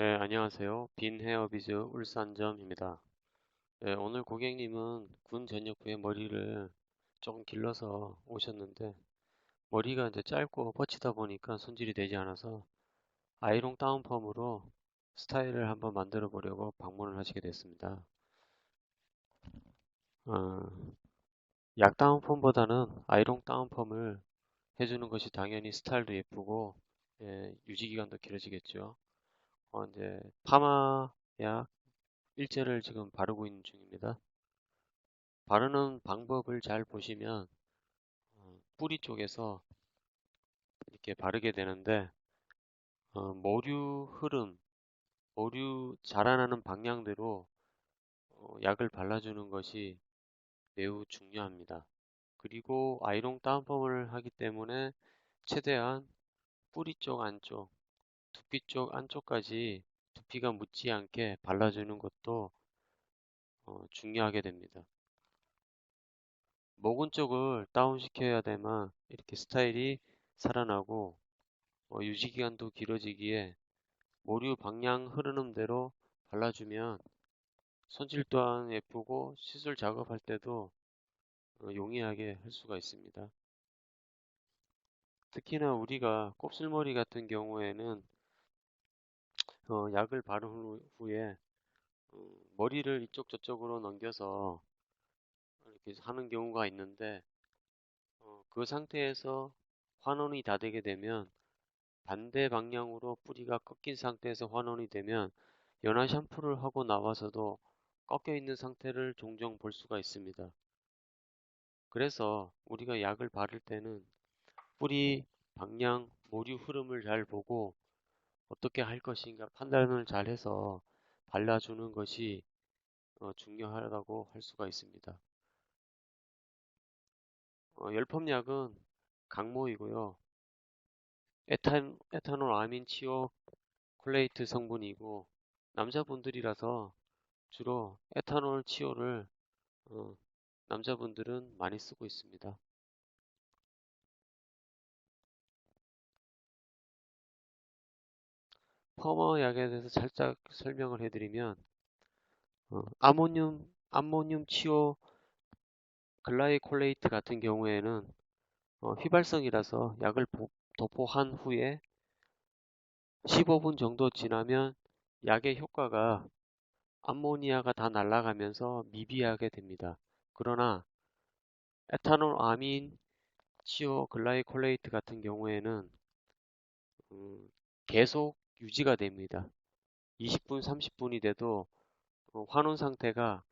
네, 안녕하세요. 빈 헤어비즈 울산점입니다. 네, 오늘 고객님은 군 전역 후에 머리를 조금 길러서 오셨는데 머리가 이제 짧고 뻗치다 보니까 손질이 되지 않아서 아이롱 다운펌으로 스타일을 한번 만들어 보려고 방문을 하시게 됐습니다. 어, 약 다운펌보다는 아이롱 다운펌을 해주는 것이 당연히 스타일도 예쁘고 예, 유지 기간도 길어지겠죠. 어, 이제 파마 약 일제를 지금 바르고 있는 중입니다. 바르는 방법을 잘 보시면 어, 뿌리 쪽에서 이렇게 바르게 되는데 어, 모류 흐름, 모류 자라나는 방향대로 어, 약을 발라주는 것이 매우 중요합니다. 그리고 아이롱 다운펌을 하기 때문에 최대한 뿌리 쪽 안쪽, 두피 쪽 안쪽까지 두피가 묻지 않게 발라주는 것도 어, 중요하게 됩니다. 모근 쪽을 다운시켜야 되만 이렇게 스타일이 살아나고 어, 유지기간도 길어지기에 모류 방향 흐르는 대로 발라주면 손질 또한 예쁘고 시술 작업할 때도 어, 용이하게 할 수가 있습니다. 특히나 우리가 곱슬머리 같은 경우에는 어, 약을 바른 후에 어, 머리를 이쪽 저쪽으로 넘겨서 이렇게 하는 경우가 있는데 어, 그 상태에서 환원이 다 되게 되면 반대 방향으로 뿌리가 꺾인 상태에서 환원이 되면 연화 샴푸를 하고 나와서도 꺾여 있는 상태를 종종 볼 수가 있습니다. 그래서 우리가 약을 바를 때는 뿌리 방향 모류 흐름을 잘 보고 어떻게 할 것인가 판단을 잘 해서 발라주는 것이 어, 중요하다고 할 수가 있습니다. 어, 열펌약은 강모이고요. 에탄, 에탄올 아민 치오 콜레이트 성분이고 남자분들이라서 주로 에탄올 치오를 어, 남자분들은 많이 쓰고 있습니다. 퍼머 약에 대해서 살짝 설명을 해드리면 어, 아모늄 암모늄 치오 글라이콜레이트 같은 경우에는 어, 휘발성이라서 약을 도포한 후에 15분 정도 지나면 약의 효과가 암모니아가 다 날아가면서 미비하게 됩니다. 그러나 에탄올 아민 치오 글라이콜레이트 같은 경우에는 음, 계속 유지가 됩니다. 20분, 30분이 돼도 어, 환원 상태가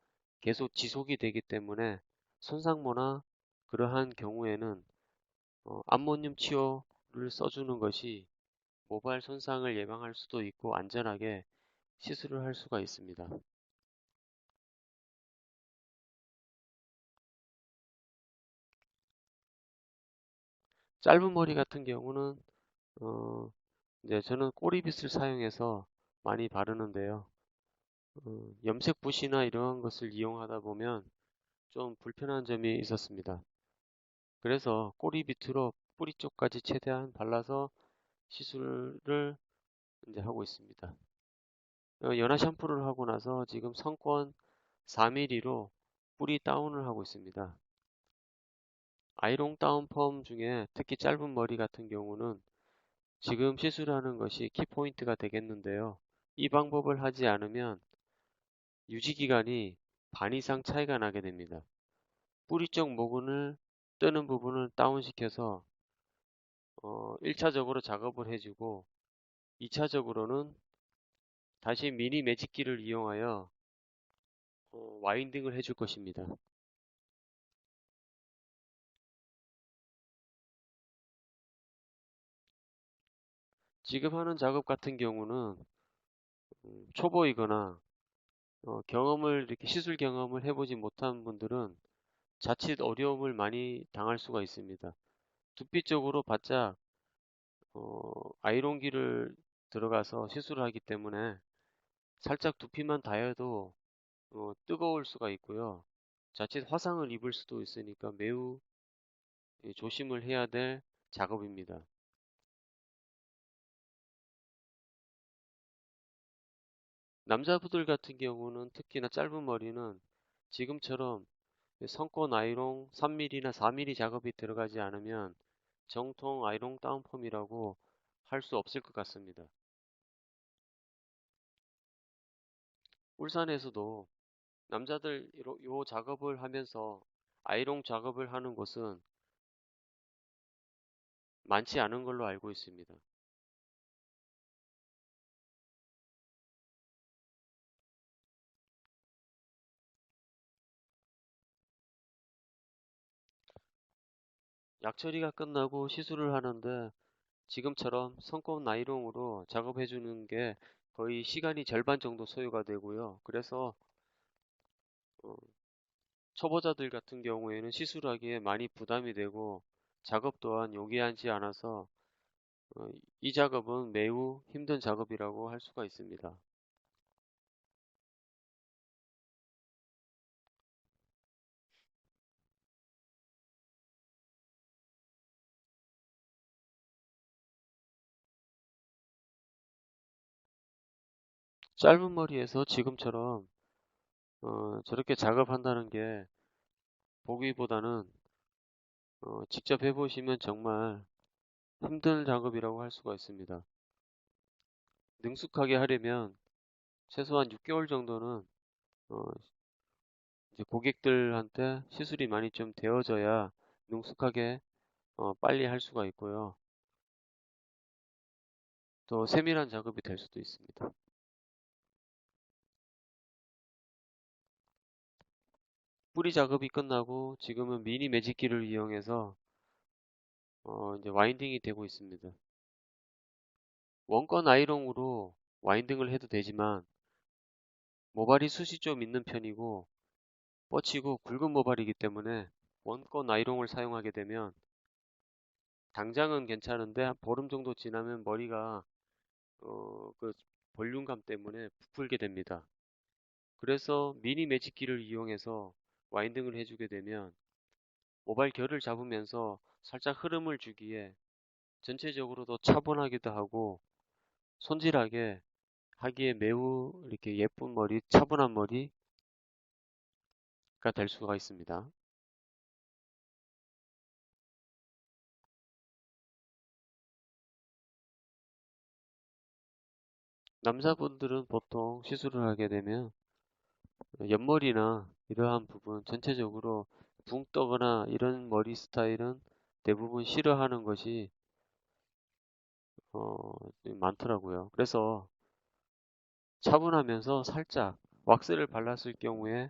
계속 지속이 되기 때문에 손상모나 그러한 경우에는 어, 암모늄 치료를 써주는 것이 모발 손상을 예방할 수도 있고 안전하게 시술을 할 수가 있습니다. 짧은 머리 같은 경우는 어, 이제 저는 꼬리빗을 사용해서 많이 바르는데요. 어, 염색 붓이나 이러한 것을 이용하다 보면 좀 불편한 점이 있었습니다. 그래서 꼬리 밑으로 뿌리 쪽까지 최대한 발라서 시술을 이제 하고 있습니다. 어, 연화 샴푸를 하고 나서 지금 성권 4mm로 뿌리 다운을 하고 있습니다. 아이롱 다운 펌 중에 특히 짧은 머리 같은 경우는 지금 시술하는 것이 키포인트가 되겠는데요. 이 방법을 하지 않으면 유지기간이 반 이상 차이가 나게 됩니다. 뿌리 쪽 모근을 뜨는 부분을 다운시켜서 어, 1차적으로 작업을 해주고 2차적으로는 다시 미니 매직기를 이용하여 어, 와인딩을 해줄 것입니다. 지금 하는 작업 같은 경우는 음, 초보이거나 어, 경험을 이렇게 시술 경험을 해보지 못한 분들은 자칫 어려움을 많이 당할 수가 있습니다. 두피 쪽으로 바짝 어, 아이론기를 들어가서 시술을 하기 때문에 살짝 두피만 닿아도 어, 뜨거울 수가 있고요. 자칫 화상을 입을 수도 있으니까 매우 예, 조심을 해야 될 작업입니다. 남자분들 같은 경우는 특히나 짧은 머리는 지금처럼 성권 아이롱 3mm나 4mm 작업이 들어가지 않으면 정통 아이롱 다운펌이라고 할 수 없을 것 같습니다. 울산에서도 남자들 요 작업을 하면서 아이롱 작업을 하는 곳은 많지 않은 걸로 알고 있습니다. 약처리가 끝나고 시술을 하는데 지금처럼 성권 나이롱으로 작업해 주는 게 거의 시간이 절반 정도 소요가 되고요. 그래서 어, 초보자들 같은 경우에는 시술하기에 많이 부담이 되고 작업 또한 용이하지 않아서 어, 이 작업은 매우 힘든 작업이라고 할 수가 있습니다. 짧은 머리에서 지금처럼 어, 저렇게 작업한다는 게 보기보다는 어, 직접 해보시면 정말 힘든 작업이라고 할 수가 있습니다. 능숙하게 하려면 최소한 6개월 정도는 어, 이제 고객들한테 시술이 많이 좀 되어져야 능숙하게 어, 빨리 할 수가 있고요. 또 세밀한 작업이 될 수도 있습니다. 뿌리 작업이 끝나고 지금은 미니 매직기를 이용해서 어, 이제 와인딩이 되고 있습니다. 원건 아이롱으로 와인딩을 해도 되지만 모발이 숱이 좀 있는 편이고 뻗치고 굵은 모발이기 때문에 원건 아이롱을 사용하게 되면 당장은 괜찮은데 한 보름 정도 지나면 머리가 어, 그 볼륨감 때문에 부풀게 됩니다. 그래서 미니 매직기를 이용해서 와인딩을 해주게 되면 모발 결을 잡으면서 살짝 흐름을 주기에 전체적으로 더 차분하기도 하고 손질하게 하기에 매우 이렇게 예쁜 머리, 차분한 머리가 될 수가 있습니다. 남자분들은 보통 시술을 하게 되면 옆머리나 이러한 부분 전체적으로 붕 떠거나 이런 머리 스타일은 대부분 싫어하는 것이 어, 많더라고요. 그래서 차분하면서 살짝 왁스를 발랐을 경우에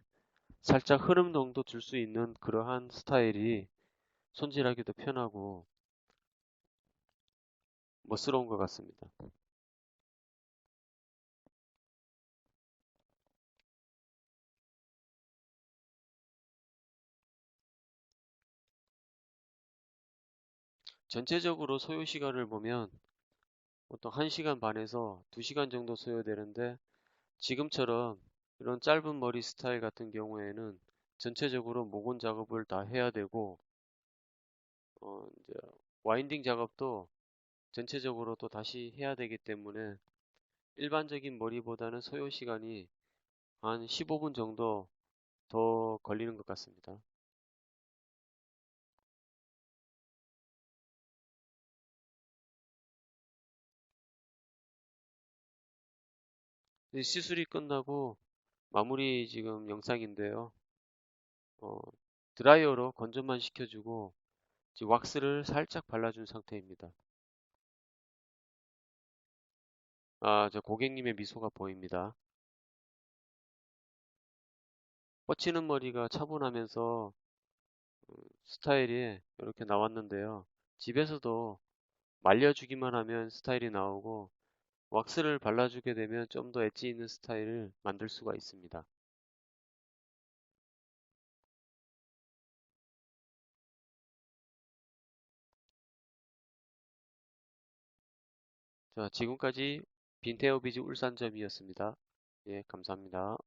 살짝 흐름 정도 줄 수 있는 그러한 스타일이 손질하기도 편하고 멋스러운 것 같습니다. 전체적으로 소요 시간을 보면 보통 1시간 반에서 2시간 정도 소요되는데 지금처럼 이런 짧은 머리 스타일 같은 경우에는 전체적으로 모건 작업을 다 해야 되고 어 이제 와인딩 작업도 전체적으로 또 다시 해야 되기 때문에 일반적인 머리보다는 소요 시간이 한 15분 정도 더 걸리는 것 같습니다. 시술이 끝나고 마무리 지금 영상인데요. 어, 드라이어로 건조만 시켜주고 지금 왁스를 살짝 발라준 상태입니다. 아, 저 고객님의 미소가 보입니다. 뻗치는 머리가 차분하면서 음, 스타일이 이렇게 나왔는데요. 집에서도 말려주기만 하면 스타일이 나오고 왁스를 발라주게 되면 좀 더 엣지 있는 스타일을 만들 수가 있습니다. 자, 지금까지 빈테어비즈 울산점이었습니다. 예, 감사합니다.